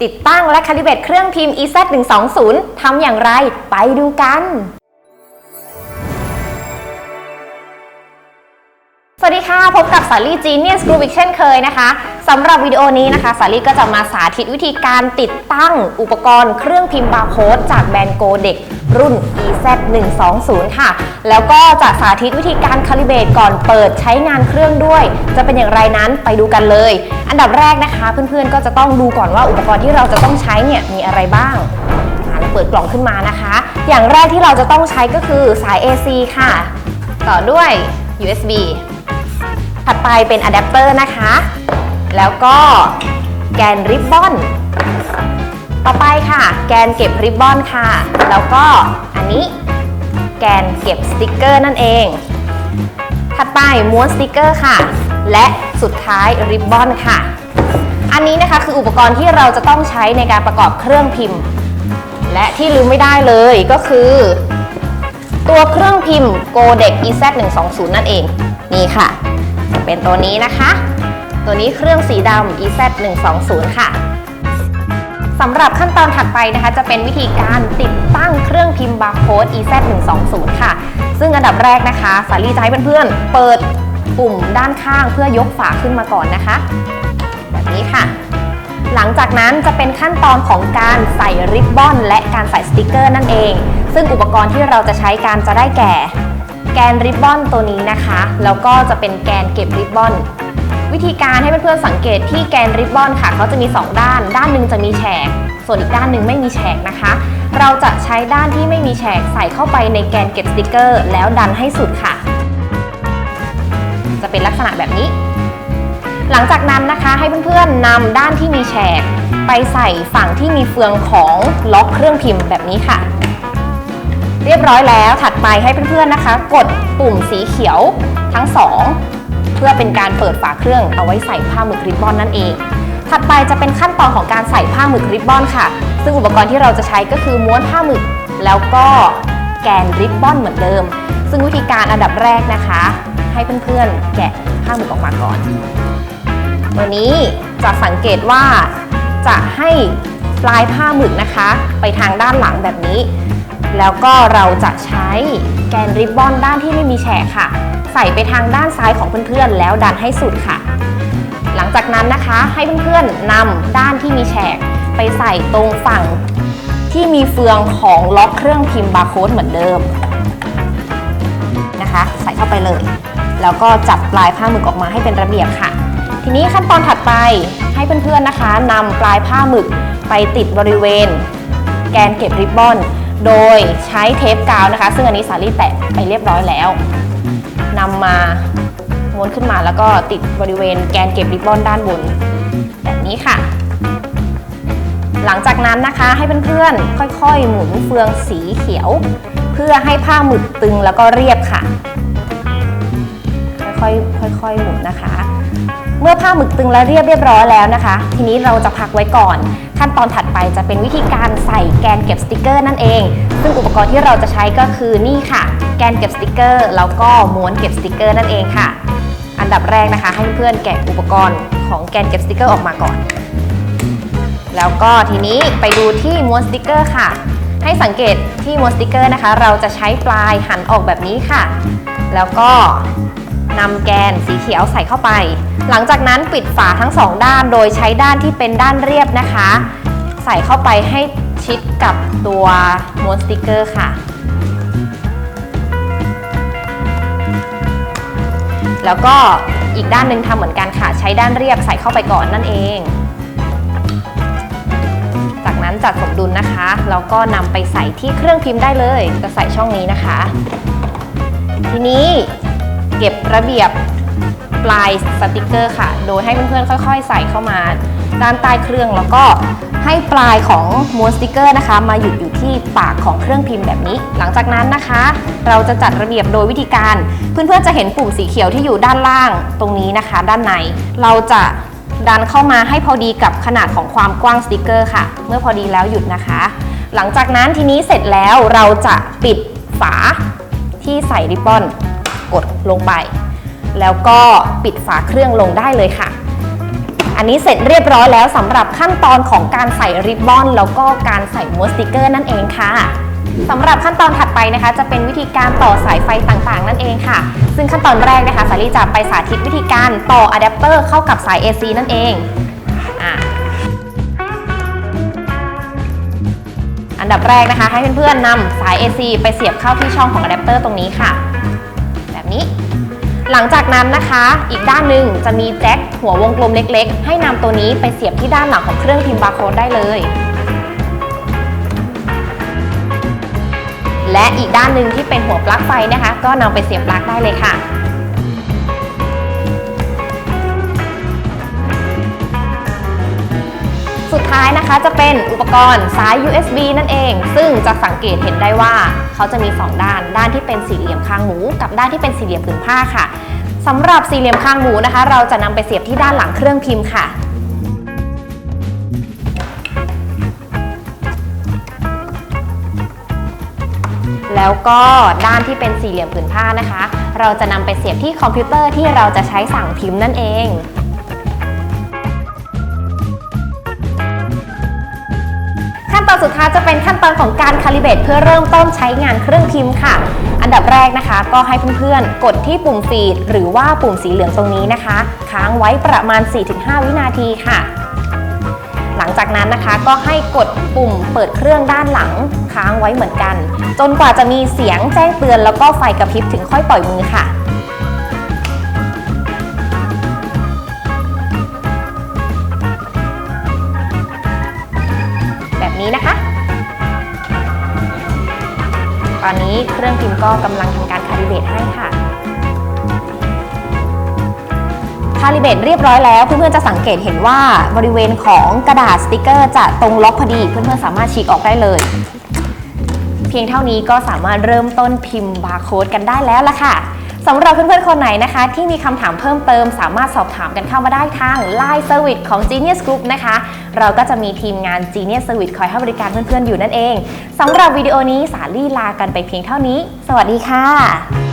ติดตั้งและคาลิเบตเครื่องพิมพ์ EZ120 ทำอย่างไร ไปดูกัน สวัสดีค่ะ พบกับสาลี่จีเนียสกรูวิกเช่นเคยนะคะสำหรับวิดีโอนี้นะคะสาลี่ก็จะมาสาธิตวิธีการติดตั้งอุปกรณ์เครื่องพิมพ์บาร์โค้ดจากแบรนด์โกเด็ก รุ่น EZ120 ค่ะ แล้วก็จะสาธิตวิธีการคาลิเบตก่อนเปิดใช้งานเครื่องด้วย จะเป็นอย่างไรนั้นไปดูกันเลย อันดับแรกนะคะเพื่อนๆก็จะต้องดูก่อนว่าอุปกรณ์ที่เราจะต้องใช้เนี่ยมีอะไรบ้างเราเปิดกล่องขึ้นมานะคะ อย่างแรกที่เราจะต้องใช้ก็คือสาย AC ค่ะ ต่อด้วย USB ถัดไปเป็นอะแดปเตอร์นะคะ แล้วก็แกนริบบอน ต่อไปค่ะ แกนเก็บริบบอนค่ะ แล้วก็อันนี้แกนเก็บสติกเกอร์นั่นเอง ถัดไปม้วนสติกเกอร์ค่ะ และสุดท้ายริบบอนค่ะ อันนี้นะคะคืออุปกรณ์ที่เราจะต้องใช้ในการประกอบเครื่องพิมพ์ และที่ลืมไม่ได้เลยก็คือ ตัวเครื่องพิมพ์ Godec EZ120 นั่นเอง นี่ค่ะ จะเป็นตัวนี้นะคะ ตัวนี้เครื่องสีดำ EZ120 ค่ะ สำหรับขั้นตอนถัดไปนะคะ จะเป็นวิธีการติดตั้งเครื่องพิมพ์บาร์โค้ด EZ120 ค่ะ ซึ่งอันดับแรกนะคะสาลีจะให้เพื่อนๆ เปิดปุ่มด้านข้างเพื่อยกฝาขึ้นมาก่อนนะคะ แบบนี้ค่ะ หลังจากนั้นจะเป็นขั้นตอนของการใส่ริบบอนและการใส่สติกเกอร์นั่นเอง ซึ่งอุปกรณ์ที่เราจะใช้การจะได้แก่ แกนริบบอนตัวนี้นะคะ แล้วก็จะเป็นแกนเก็บริบบอนวิธีการให้เพื่อนๆสังเกตที่แกนริบบอนค่ะเขาจะมี 2 ด้าน ด้านหนึ่งจะมีแฉก ส่วนอีกด้านหนึ่งไม่มีแฉกนะคะ เราจะใช้ด้านที่ไม่มีแฉกใส่เข้าไปในแกนเก็บสติกเกอร์ แล้วดันให้สุดค่ะ จะเป็นลักษณะแบบนี้ หลังจากนั้นนะคะให้เพื่อนๆนำด้านที่มีแฉก ไปใส่ฝั่งที่มีเฟืองของล็อกเครื่องพิมพ์แบบนี้ค่ะ เรียบร้อยแล้วถัดไปให้เพื่อนๆนะคะ กดปุ่มสีเขียวทั้งสองเพื่อเป็นการเปิดฝาเครื่องเอาไว้ใส่ผ้าหมึกริบบอนนั่นเอง ถัดไปจะเป็นขั้นตอนของการใส่ผ้าหมึกริบบอนค่ะ ซึ่งอุปกรณ์ที่เราจะใช้ก็คือม้วนผ้าหมึก แล้วก็แกนริบบอนเหมือนเดิม ซึ่งวิธีการอันดับแรกนะคะ ให้เพื่อนๆแกะผ้าหมึกออกมาก่อนตัวนี้จะสังเกตว่าจะให้ปลายผ้าหมึกนะคะ ไปทางด้านหลังแบบนี้ แล้วก็เราจะใช้แกนริบบอนด้านที่ไม่มีแฉกค่ะ ใส่ไปทางด้านซ้ายของเพื่อนๆ แล้วดันให้สุดค่ะ หลังจากนั้นนะคะให้เพื่อนๆนำด้านที่มีแฉก ไปใส่ตรงฝั่งที่มีเฟืองของล็อกเครื่องพิมพ์บาร์โค้ดเหมือนเดิมนะคะ ใส่เข้าไปเลย แล้วก็จับปลายผ้าหมึกออกมาให้เป็นระเบียบค่ะ ทีนี้ขั้นตอนถัดไปให้เพื่อนๆนะคะนำปลายผ้าหมึกไปติดบริเวณ แกนเก็บริบบอน โดยใช้เทปกาวนะคะ ซึ่งอันนี้สาลี่แตะไปเรียบร้อยแล้วนำมาม้วนขึ้นมาแล้วก็ติดบริเวณแกนเก็บริบบอนด้านบน แบบนี้ค่ะ หลังจากนั้นนะคะให้เพื่อนๆค่อยๆ หมุนเฟืองสีเขียว เพื่อให้ผ้าหมึกตึงแล้วก็เรียบค่ะ ค่อยๆค่อยๆหมุนนะคะ เมื่อผ้าหมึกตึงและเรียบเรียบร้อยแล้วนะคะ ทีนี้เราจะพักไว้ก่อน ขั้นตอนถัดไปจะเป็นวิธีการใส่แกนเก็บสติกเกอร์นั่นเอง ซึ่งอุปกรณ์ที่เราจะใช้ก็คือนี่ค่ะ แกนเก็บสติกเกอร์แล้วก็ม้วนเก็บสติกเกอร์นั่นเองค่ะ อันดับแรกนะคะ ให้เพื่อนแกะอุปกรณ์ของแกนเก็บสติกเกอร์ออกมาก่อน แล้วก็ทีนี้ไปดูที่ม้วนสติกเกอร์ค่ะ ให้สังเกตที่ม้วนสติกเกอร์นะคะ เราจะใช้ปลายหันออกแบบนี้ค่ะ แล้วก็ นำแกนสีเขียวใส่เข้าไป หลังจากนั้นปิดฝาทั้งสองด้านโดยใช้ด้านที่เป็นด้านเรียบนะคะ ใส่เข้าไปให้ชิดกับตัวม้วนสติกเกอร์ค่ะ แล้วก็อีกด้านหนึ่งทำเหมือนกันค่ะ ใช้ด้านเรียบใส่เข้าไปก่อนนั่นเอง จากนั้นจัดสมดุลนะคะ แล้วก็นำไปใส่ที่เครื่องพิมพ์ได้เลย จะใส่ช่องนี้นะคะ ทีนี้ เก็บระเบียบปลายสติกเกอร์ค่ะ โดยให้เพื่อนๆค่อย ๆ ใส่เข้ามาด้านใต้เครื่องแล้วก็ให้ปลายของม้วนสติกเกอร์นะคะ มาหยุดอยู่ที่ปากของเครื่องพิมพ์แบบนี้ หลังจากนั้นนะคะ เราจะจัดระเบียบโดยวิธีการ เพื่อนๆจะเห็นปุ่มสีเขียวที่อยู่ด้านล่างตรงนี้นะคะ ด้านในเราจะดันเข้ามาให้พอดีกับขนาดของความกว้างสติกเกอร์ค่ะ เมื่อพอดีแล้วหยุดนะคะ หลังจากนั้นทีนี้เสร็จแล้วเราจะปิดฝาที่ใส่ริบบอน กดลงไป แล้วก็ปิดฝาเครื่องลงได้เลยค่ะ อันนี้เสร็จเรียบร้อยแล้วสำหรับขั้นตอนของการใส่ริบบอนแล้วก็การใส่มวสติกเกอร์นั่นเองค่ะสำหรับขั้นตอนถัดไปนะคะ จะเป็นวิธีการต่อสายไฟต่างๆ นั่นเองค่ะ ซึ่งขั้นตอนแรกนะคะสาลีจะไปสาธิตวิธีการต่ออะแดปเตอร์เข้ากับสาย AC นั่นเองอันดับแรกนะคะ ให้เพื่อนๆนำสาย AC ไปเสียบเข้าที่ช่องของอะแดปเตอร์ตรงนี้ค่ะ นี้ หลังจากนั้นนะคะ อีกด้านหนึ่งจะมีแจ็คหัววงกลมเล็ก ๆ ให้นำตัวนี้ไปเสียบที่ด้านหลังของเครื่องพิมพ์บาร์โค้ดได้เลย และอีกด้านหนึ่งที่เป็นหัวปลั๊กไฟนะคะ ก็นำไปเสียบปลั๊กได้เลยค่ะ สุดท้ายนะคะจะเป็นอุปกรณ์สาย USB นั่นเอง ซึ่งจะสังเกตเห็นได้ว่าเขาจะมี 2 ด้าน ด้านที่เป็นสี่เหลี่ยมคางหมู กับด้านที่เป็นสี่เหลี่ยมผืนผ้าค่ะสำหรับสี่เหลี่ยมคางหมูนะคะ เราจะนำไปเสียบที่ด้านหลังเครื่องพิมพ์ค่ะแล้วก็ด้านที่เป็นสี่เหลี่ยมผืนผ้านะคะ เราจะนำไปเสียบที่คอมพิวเตอร์ที่เราจะใช้สั่งพิมพ์นั่นเอง อนสุดท้ายจะเป็นขั้นตอนของการคาลิเบตเพื่อเริ่มต้นใช้งานเครื่องพิมพ์ค่ะ อันดับแรกนะคะ ก็ให้เพื่อนๆ กดที่ปุ่มฟีดหรือว่าปุ่มสีเหลืองตรงนี้นะคะ ค้างไว้ประมาณ 4-5 วินาทีค่ะ หลังจากนั้นนะคะก็ให้กดปุ่มเปิดเครื่องด้านหลังค้างไว้เหมือนกัน จนกว่าจะมีเสียงแจ้งเตือนแล้วก็ไฟกระพริบถึงค่อยปล่อยมือค่ะ ตอนนี้เครื่องพิมพ์ก็กำลังทำการคาลิเบตให้ค่ะ คาลิเบตเรียบร้อยแล้ว เพื่อนๆจะสังเกตเห็นว่าบริเวณของกระดาษสติกเกอร์จะตรงล็อกพอดี เพื่อนๆสามารถฉีกออกได้เลย เพียงเท่านี้ก็สามารถเริ่มต้นพิมพ์บาร์โค้ดกันได้แล้วละค่ะ สำหรับเพื่อนๆ คนไหนนะคะ ที่มีคำถามเพิ่มเติม สามารถสอบถามกันเข้ามาได้ทาง Line Service ของ Genius Group นะคะ เราก็จะมีทีมงาน Genius Service คอยให้บริการเพื่อนๆ อยู่นั่นเองสำหรับวิดีโอนี้สาลี่ลากันไปเพียงเท่านี้ สวัสดีค่ะ